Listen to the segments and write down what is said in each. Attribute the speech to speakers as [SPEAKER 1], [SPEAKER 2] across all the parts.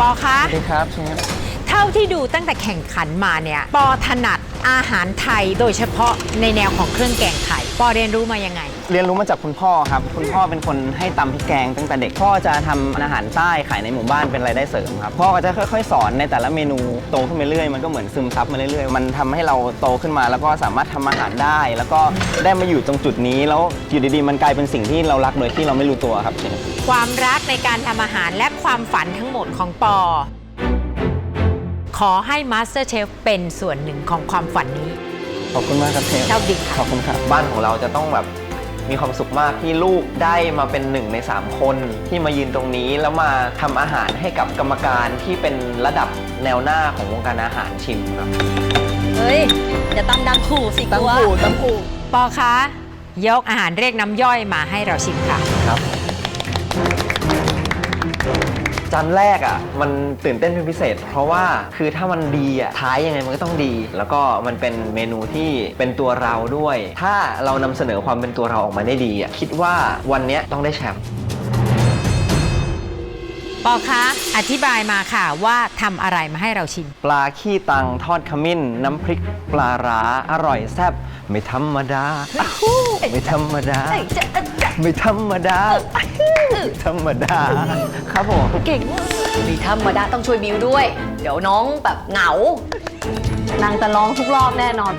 [SPEAKER 1] ปอคะ
[SPEAKER 2] สวัสดีครับเชฟ
[SPEAKER 1] เท่าที่ดูตั้งแต่แข่งขันมาเนี่ย ปอถนัดอาหารไทยโดยเฉพาะในแนวของเครื่องแกงไทย ปอเรียนรู้มายังไง
[SPEAKER 2] เรียนรู้มาจากคุณพ่อครับ คุณพ่อเป็นคนให้ตำพริกแกงตั้งแต่เด็ก พ่อจะทำอาหารใต้ขายในหมู่บ้านเป็นรายได้เสริมครับ พ่อก็จะค่อย ๆ สอนในแต่ละเมนูโตขึ้นไปเรื่อย มันก็เหมือนซึมซับมาเรื่อยๆ มันทำให้เราโตขึ้นมาแล้วก็สามารถทำอาหารได้ แล้วก็ได้มาอยู่ตรงจุดนี้ แล้วอยู่ดีๆ มันกลายเป็นสิ่งที่เรารักโดยที่เราไม่รู้ตัวครับเชฟ
[SPEAKER 1] ความรักในการทำอาหารและความฝันทั้งหมดของปอ ขอให้ Master Chef เป็นส่วนหนึ่งของความฝันนี้
[SPEAKER 2] ขอบคุณมากครับเชฟ
[SPEAKER 1] โชคดีค่ะ
[SPEAKER 2] ขอบคุณครับ บ้านของเราจะต้องแบบมีความสุขมากที่ลูกได้มาเป็นหนึ่งใน 3 คนที่มายืนตรงนี้แล้วมาทำอาหารให้กับกรรมการที่เป็นระดับแนวหน้าของวงการอาหารชิมครับ
[SPEAKER 3] เฮ้ยอย่าตำดังขู่สิกลัว
[SPEAKER 1] ปอคะยกอาหารเรียกน้ำย่อยมาให้เราชิมค่ะ
[SPEAKER 2] ครับ จานแรกอะมันตื่นเต้นเป็นพิเศษ เพราะว่าคือถ้ามันดีอะท้ายยังไงมันก็ต้องดี แล้วก็มันเป็นเมนูที่เป็นตัวเราด้วย ถ้าเรานำเสนอความเป็นตัวเราออกมาได้ดีอะคิดว่าวันเนี้ยต้องได้แชมป์
[SPEAKER 1] ปอคะอธิบายมาค่ะว่าทำอะไรมาให้เราชิม
[SPEAKER 2] ปลาขี้ตังทอดขมิ้น น้ำพริกปลาร้าอร่อยแซ่บไม่ธรรมดาอ้าวไม่ธรรมดา ไม่ธรรมดาอ้าวไม่ ธรรมดา ครับผม
[SPEAKER 3] เก่งมีธรรมดาต้องช่วยบิวด้วย เดี๋ยวน้องแบบเหงา นางจะร้องทุกรอบแน่นอน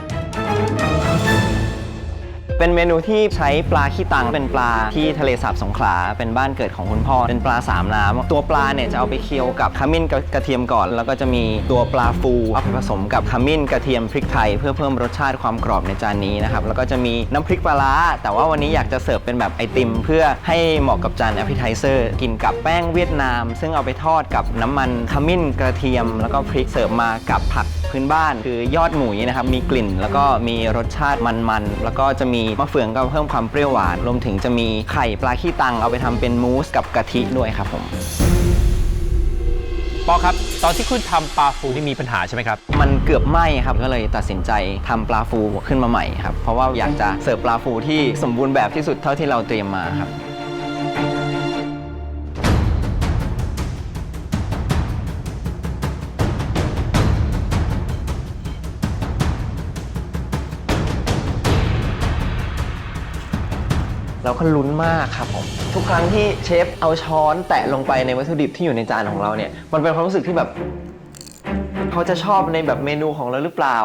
[SPEAKER 2] เป็นเมนูที่ใช้ปลาขี้ตังเป็นปลาที่ทะเลสาบสงขลาเป็นบ้านเกิดของคุณพ่อเป็นปลาสามน้ำตัวปลาเนี่ยจะเอาไปเคี่ยวกับขมิ้นกระเทียมก่อน แล้วก็จะมีตัวปลาฟูเอาไปผสมกับขมิ้นกระเทียมพริกไทยเพื่อเพิ่มรสชาติความกรอบในจานนี้นะครับแล้วก็จะมีน้ำพริกปลาร้าแต่ว่าวันนี้อยากจะเสิร์ฟเป็นแบบไอติม เพื่อให้เหมาะกับจานแอปเปิลไทเซอร์กินกับแป้งเวียดนาม ซึ่งเอาไปทอดกับน้ำมันขมิ้นกระเทียม แล้วก็พริกเสิร์ฟมากับผัก พื้นบ้านคือยอดหมูนะครับมีกลิ่น แล้วก็มีรสชาติมันๆแล้วก็จะมีมะเฟืองก็เพิ่มความเปรี้ยวหวานรวมถึงจะมีไข่ปลาขี้ตังเอาไปทำเป็นมูสกับกะทิด้วยครับผม
[SPEAKER 4] ปอครับ ตอนที่คุณทำปลาฟูนี่มีปัญหาใช่ไหมครับ
[SPEAKER 2] มันเกือบไหม้ครับ ก็เลยตัดสินใจทำปลาฟูขึ้นมาใหม่ครับ เพราะว่าอยากจะเสิร์ฟปลาฟูที่สมบูรณ์แบบที่สุดเท่าที่เราเตรียมมาครับ เราก็ลุ้นมากครับผมทุกครั้งที่เชฟเอาช้อนแตะลงไปในวัตถุดิบที่อยู่ในจานของเราเนี่ย มันเป็นความรู้สึกที่แบบ เขาจะชอบในแบบเมนูของเราหรือเปล่า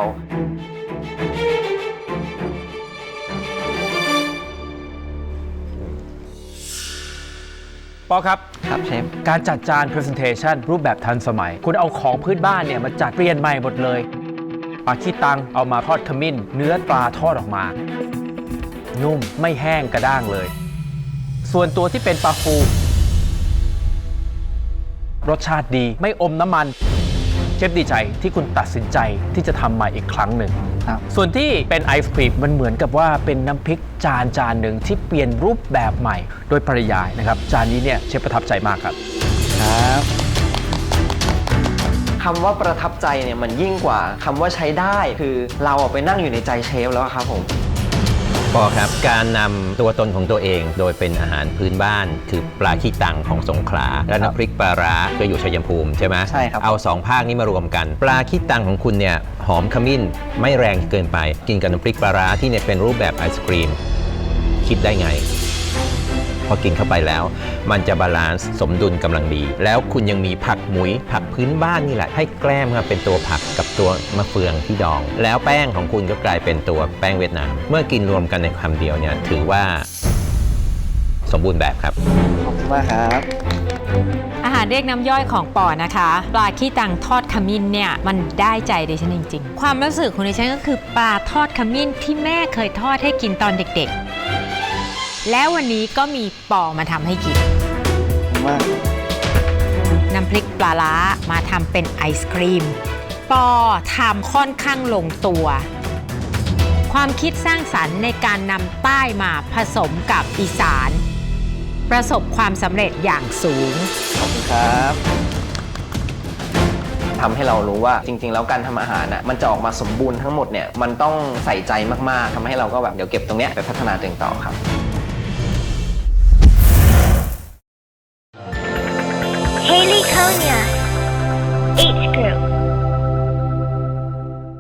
[SPEAKER 4] ปอครับ
[SPEAKER 2] ครับเชฟ
[SPEAKER 4] การจัดจาน Presentation รูปแบบทันสมัย คุณเอาของพื้นบ้านเนี่ยมาจัดเปลี่ยนใหม่หมดเลยปลาขี้ตังเอามาทอดขมิ้น เนื้อปลาทอดออกมา นุ่มไม่แห้งกระด้างเลย ส่วนตัวที่เป็นปลาฟูรสชาติดีไม่อมน้ำมัน เชฟดีใจที่คุณตัดสินใจที่จะทำใหม่อีกครั้งหนึ่ง
[SPEAKER 2] ครับ
[SPEAKER 4] ส่วนที่เป็นไอศครีมมันเหมือนกับว่าเป็นน้ำพริกจานจานหนึ่งที่เปลี่ยนรูปแบบใหม่ โดยปริยายนะครับ จานนี้เนี่ยเชฟประทับใจมากครับ
[SPEAKER 2] ครับคำว่าประทับใจเนี่ยมันยิ่งกว่าคำว่าใช้ได้ คือเราอะไปนั่งอยู่ในใจเชฟแล้วอะครับผม
[SPEAKER 5] ปอครับ การนำตัวตนของตัวเอง โดยเป็นอาหารพื้นบ้าน คือปลาขี้ตังของสงขลา และน้ำพริกปลาร้าก็อยู่ชัยภูมิใช่ไหม
[SPEAKER 2] ใช่ครับ
[SPEAKER 5] เอาสองภาคนี้มารวมกัน ปลาขี้ตังของคุณเนี่ยหอมขมิ้นไม่แรงเกินไป กินกับน้ำพริกปลาร้าที่เนี่ยเป็นรูปแบบไอศครีม คิดได้ไง พอกินเข้าไปแล้ว มันจะบาลานซ์สมดุลกำลังดี แล้วคุณยังมีผักหมุยผักพื้นบ้านนี่แหละ ให้แกล้มครับเป็นตัวผักกับตัวมะเฟืองที่ดอง แล้วแป้งของคุณก็กลายเป็นตัวแป้งเวียดนาม เมื่อกินรวมกันในคำเดียวเนี่ยถือว่าสมบูรณ์แบบครับ
[SPEAKER 2] ขอบคุณมากครับ
[SPEAKER 1] อาหารเรียกน้ำย่อยของปอนะคะ ปลาขี้ตังทอดขมิ้นเนี่ย มันได้ใจดิฉันจริง ๆ ความรู้สึกของดิฉันก็คือปลาทอดขมิ้นที่แม่เคยทอดให้กินตอนเด็ก ๆ แล้ววันนี้ก็มีปอมาทำให้กิน
[SPEAKER 2] ขอบคุณมาก
[SPEAKER 1] น้ำพริกปลาล้ามาทำเป็นไอศครีม ปอทำค่อนข้างลงตัว ความคิดสร้างสรรค์ในการนำใต้มาผสมกับอีสาน ประสบความสำเร็จอย่างสูง
[SPEAKER 2] ขอบคุณครับทำให้เรารู้ว่าจริง ๆ แล้วการทำอาหารน่ะมันจะออกมาสมบูรณ์ทั้งหมดเนี่ยมันต้องใส่ใจมากๆทำให้เราก็แบบเดี๋ยวเก็บตรงเนี้ยไปพัฒนาตัวเองต่อครับ